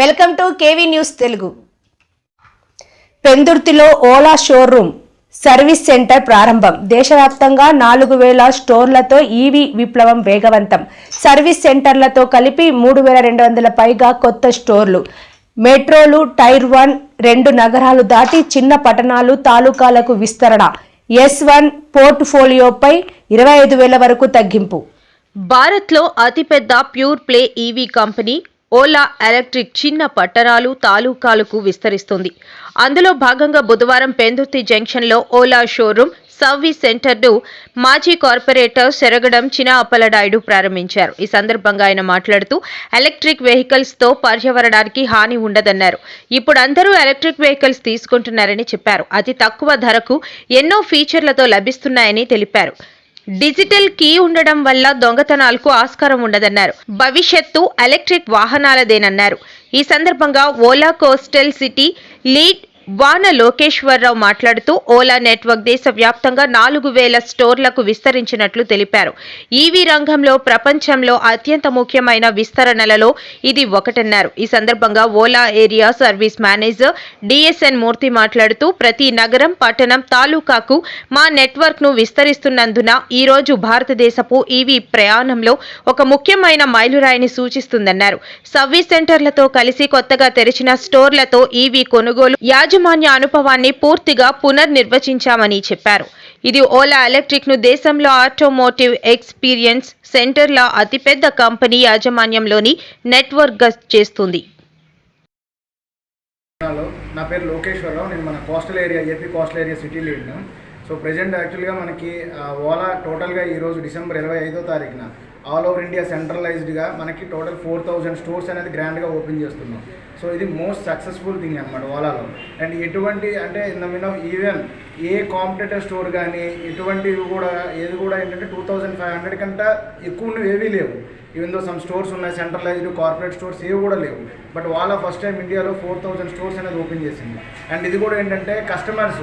Welcome to KV news Telugu. పెందుర్తిలో Ola showroom service centre ప్రారంభం. దేశవ్యాప్తంగా నాలుగు వేల స్టోర్లతో ఈవీ విప్లవం వేగవంతం. సర్వీస్ సెంటర్లతో కలిపి మూడు వేల రెండు వందల పైగా కొత్త స్టోర్లు. మెట్రోలు టైర్ వన్ రెండు నగరాలు దాటి చిన్న పట్టణాలు తాలూకాలకు విస్తరణ. ఎస్ వన్ పోర్ట్ఫోలియోపై ఇరవై ఐదు వేల వరకు తగ్గింపు. భారత్లో అతిపెద్ద pure play EV company Ola electric చిన్న పట్టణాలు తాలూకాలకు విస్తరిస్తుంది. అందులో భాగంగా బుధవారం పెందుర్తి జంక్షన్లో ఓలా షోరూమ్ సర్వీస్ సెంటర్ను మాజీ కార్పొరేటర్ సెరగడం చిన అప్పలనాయుడు ప్రారంభించారు. ఈ సందర్భంగా ఆయన మాట్లాడుతూ ఎలక్ట్రిక్ వెహికల్స్తో పర్యావరణానికి హాని ఉండదన్నారు. ఇప్పుడు అందరూ ఎలక్ట్రిక్ వెహికల్స్ తీసుకుంటున్నారని చెప్పారు. అతి తక్కువ ధరకు ఎన్నో ఫీచర్లతో లభిస్తున్నాయని తెలిపారు. డిజిటల్ కీ ఉండడం వల్ల దొంగతనాలకు ఆస్కారం ఉండదన్నారు. భవిష్యత్తు ఎలక్ట్రిక్ వాహనాలదేనన్నారు. ఈ సందర్భంగా ఓలా కోస్టల్ సిటీ లీడ్ వాన లోకేశ్వరరావు మాట్లాడుతూ ఓలా నెట్వర్క్ దేశవ్యాప్తంగా నాలుగు వేల స్టోర్లకు విస్తరించినట్లు తెలిపారు. ఈవీ రంగంలో ప్రపంచంలో అత్యంత ముఖ్యమైన విస్తరణలలో ఇది ఒకటన్నారు. ఈ సందర్భంగా Ola area service manager DSN Murthy మాట్లాడుతూ ప్రతి నగరం పట్టణం తాలూకాకు మా నెట్వర్క్ను విస్తరిస్తున్నందున ఈ రోజు భారతదేశపు ఈవీ ప్రయాణంలో ఒక ముఖ్యమైన మైలురాయిని సూచిస్తుందన్నారు. సర్వీస్ సెంటర్లతో కలిసి కొత్తగా తెరిచిన స్టోర్లతో ఈవీ కొనుగోలు యాజ యాజమాన్య అనుభవాన్ని పూర్తిగా పునర్నిర్వచించామని చెప్పారు. ఇది ఓలా ఎలక్ట్రిక్ను దేశంలో ఆటోమోటివ్ ఎక్స్పీరియన్స్ సెంటర్ల అతిపెద్ద కంపెనీ యాజమాన్యంలోని నెట్వర్క్గా చేస్తుంది. నా పేరు లోకేశ్వరరావు. నేను మన coastal area AP coastal area city లీడ్ను. So present యాక్చువల్గా మనకి ఓలా టోటల్గా ఈరోజు డిసెంబర్ ఇరవై ఐదో తారీఖున ఆల్ ఓవర్ ఇండియా సెంట్రలైజ్డ్గా మనకి టోటల్ ఫోర్ థౌజండ్ స్టోర్స్ అనేది గ్రాండ్గా ఓపెన్ చేస్తున్నాం. సో ఇది మోస్ట్ సక్సెస్ఫుల్ థింగ్ అనమాట ఓలాలో. అండ్ ఎటువంటి అంటే mean even a competitive store కానీ ఎటువంటివి కూడా ఏది కూడా ఏంటంటే టూ థౌజండ్ ఫైవ్ హండ్రెడ్ కంటే ఎక్కువ నువ్వు ఏవీ లేవు. ఈవెన్ దో సమ్ స్టోర్స్ ఉన్నాయి సెంట్రలైజ్డ్ కార్పొరేట్ స్టోర్స్ ఏవి కూడా లేవు. బట్ వాళ్ళ ఫస్ట్ టైం ఇండియాలో ఫోర్ థౌజండ్ స్టోర్స్ అనేది ఓపెన్ చేసింది. అండ్ ఇది కూడా ఏంటంటే కస్టమర్స్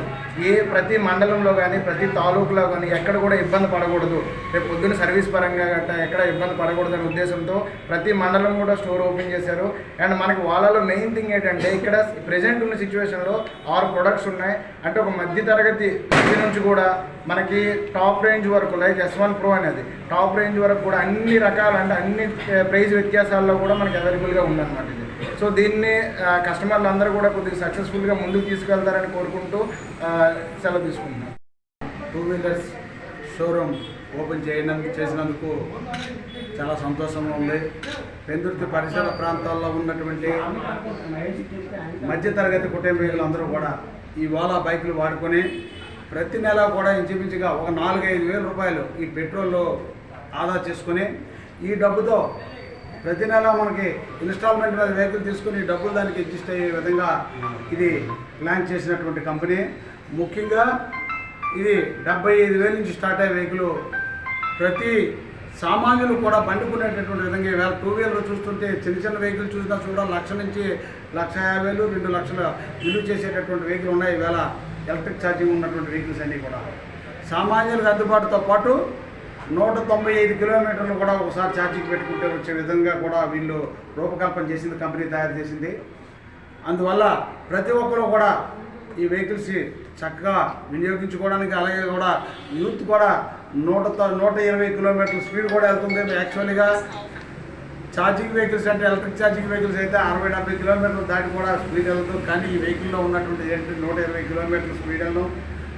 ఏ ప్రతి మండలంలో కానీ ప్రతి తాలూకులో కానీ ఎక్కడ కూడా ఇబ్బంది పడకూడదు. రేపు పొద్దున్న సర్వీస్ పరంగా గట్టా ఎక్కడ ఇబ్బంది పడకూడదు అనే ఉద్దేశంతో ప్రతి మండలం కూడా స్టోర్ ఓపెన్ చేశారు. అండ్ మనకి వాళ్ళలో మెయిన్ థింగ్ ఏంటంటే ఇక్కడ ప్రెజెంట్ ఉన్న సిచ్యువేషన్లో ఆరు ప్రొడక్ట్స్ ఉన్నాయి. అంటే ఒక మధ్య తరగతి నుంచి కూడా మనకి టాప్ రేంజ్ వరకు లైక్ ఎస్ వన్ ప్రో అనేది టాప్ రేంజ్ వరకు కూడా అన్ని రకాల అంటే అన్ని ప్రైజ్ వ్యత్యాసాల్లో కూడా మనకి అవైలబుల్గా ఉందన్నమాట ఇది. సో దీన్ని కస్టమర్లు అందరూ కూడా కొద్దిగా సక్సెస్ఫుల్గా ముందుకు తీసుకెళ్తారని కోరుకుంటూ సెలవు తీసుకుంటున్నాను టూ వీలర్స్ షోరూమ్ ఓపెన్ చేయడానికి చేసినందుకు చాలా సంతోషంగా ఉంది. పెందుర్తి పరిసర ప్రాంతాల్లో ఉన్నటువంటి మధ్యతరగతి కుటుంబీకులు అందరూ కూడా ఈ ఓలా బైకులు వాడుకొని ప్రతి నెల కూడా ఇంచుమించుగా ఒక నాలుగైదు వేల రూపాయలు ఈ పెట్రోల్లో ఆదా చేసుకొని ఈ డబ్బుతో ప్రతి నెల మనకి ఇన్స్టాల్మెంట్ మీద వెహికల్ తీసుకుని డబ్బులు దానికి అడ్జస్ట్ అయ్యే విధంగా ఇది ప్లాన్ చేసినటువంటి కంపెనీ. ముఖ్యంగా ఇది డెబ్బై ఐదు వేల నుంచి స్టార్ట్ అయ్యే వెహికల్ ప్రతి సామాన్యులు కూడా బండుకునేటటువంటి విధంగా ఈవేళ టూ వీలర్ చూస్తుంటే చిన్న చిన్న వెహికల్ చూసినా చూడ లక్ష నుంచి లక్ష యాభై వేలు రెండు లక్షల విలువ చేసేటటువంటి వెహికల్ ఉన్నాయి. ఈవేళ ఎలక్ట్రిక్ ఛార్జింగ్ ఉన్నటువంటి వెహికల్స్ అన్నీ కూడా. సామాన్యులకు అందుబాటుతో పాటు నూట తొంభై ఐదు కిలోమీటర్లు కూడా ఒకసారి ఛార్జింగ్ పెట్టుకుంటే వచ్చే విధంగా కూడా వీళ్ళు రూపకల్పన చేసింది కంపెనీ తయారు చేసింది. అందువల్ల ప్రతి ఒక్కరూ కూడా ఈ వెహికల్స్ చక్కగా వినియోగించుకోవడానికి అలాగే కూడా యూత్ కూడా నూట త- నూట ఇరవై కిలోమీటర్ల స్పీడ్ కూడా వెళ్తుంది యాక్చువల్గా ఛార్జింగ్ వెహికల్స్ అంటే ఎలక్ట్రిక్ ఛార్జింగ్ వెహికల్స్ అయితే అరవై డెబ్బై కిలోమీటర్లు దాటి కూడా స్పీడ్ వెళ్తుంది కానీ ఈ వెహికల్లో ఉన్నటువంటి ఏంటి నూట ఇరవై కిలోమీటర్ల స్పీడ్ వెళ్దాం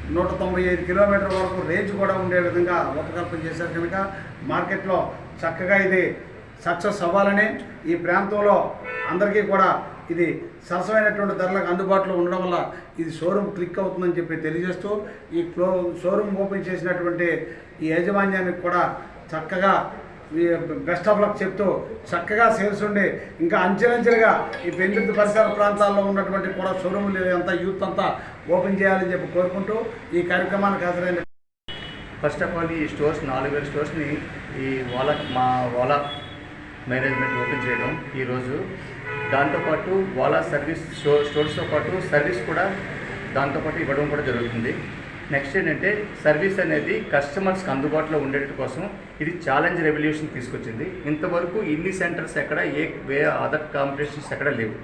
నూట తొంభై ఐదు కిలోమీటర్ల వరకు రేంజ్ కూడా ఉండే విధంగా రూపకల్పన చేశారు కనుక మార్కెట్లో చక్కగా ఇది సక్సెస్ అవ్వాలని ఈ ప్రాంతంలో అందరికీ కూడా ఇది సరసమైనటువంటి ధరలకు అందుబాటులో ఉండడం వల్ల ఇది షోరూమ్ క్లిక్ అవుతుందని చెప్పి తెలియజేస్తూ ఈ క్లో షోరూమ్ ఓపెన్ చేసినటువంటి ఈ యాజమాన్యానికి కూడా చక్కగా బెస్ట్ ఆఫ్ లక్ చెప్తూ చక్కగా సేల్స్ ఉండి ఇంకా అంచెలంచెలుగా ఈ పెందుర్తి పరిసర ప్రాంతాల్లో ఉన్నటువంటి కూడా షోరూమ్లు అంతా యూత్ అంతా ఓపెన్ చేయాలని చెప్పి కోరుకుంటూ ఈ కార్యక్రమానికి హాజరైన ఫస్ట్ ఆఫ్ ఆల్ ఈ స్టోర్స్ నాలుగు వేల స్టోర్స్ని ఈ వాలా మా ఓలా మేనేజ్మెంట్ ఓపెన్ చేయడం ఈరోజు దాంతోపాటు వాలా సర్వీస్ స్టో స్టోర్స్తో పాటు సర్వీస్ కూడా దాంతోపాటు ఇవ్వడం కూడా జరుగుతుంది. నెక్స్ట్ ఏంటంటే సర్వీస్ అనేది కస్టమర్స్కి అందుబాటులో ఉండేట కోసం ఇది ఛాలెంజ్ రెవల్యూషన్ తీసుకొచ్చింది. ఇంతవరకు ఇన్ని సెంటర్స్ ఎక్కడ ఏ వే అదర్ కాంపిటీషన్స్ ఎక్కడ లేవు.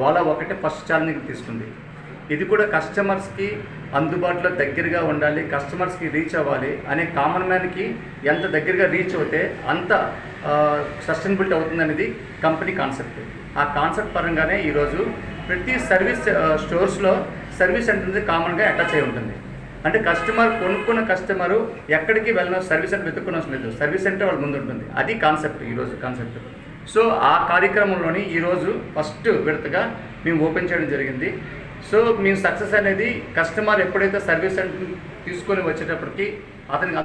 వాళ్ళ ఒకటే ఫస్ట్ ఛాలెంజ్ తీసుకుంది. ఇది కూడా కస్టమర్స్కి అందుబాటులో దగ్గరగా ఉండాలి కస్టమర్స్కి రీచ్ అవ్వాలి అనే కామన్ మ్యాన్కి ఎంత దగ్గరగా రీచ్ అవుతే అంత సస్టైనబిలిటీ అవుతుందనేది కంపెనీ కాన్సెప్ట్. ఆ కాన్సెప్ట్ పరంగానే ఈరోజు ప్రతి సర్వీస్ స్టోర్స్లో సర్వీస్ సెంటర్ అనేది కామన్గా అటాచ్ అయి ఉంటుంది. అంటే కస్టమర్ కొనుక్కున్న కస్టమరు ఎక్కడికి వెళ్ళిన సర్వీస్ సెంటర్ వెతుక్కున్న అవసరం లేదు సర్వీస్ సెంటర్ వాళ్ళ ముందు ఉంటుంది. అది కాన్సెప్ట్ ఈరోజు కాన్సెప్ట్. సో ఆ కార్యక్రమంలోని ఈరోజు ఫస్ట్ విడతగా మేము ఓపెన్ చేయడం జరిగింది. సో మేము సక్సెస్ అనేది కస్టమర్ ఎప్పుడైతే సర్వీస్ సెంటర్ తీసుకొని వచ్చేటప్పటికి అతనికి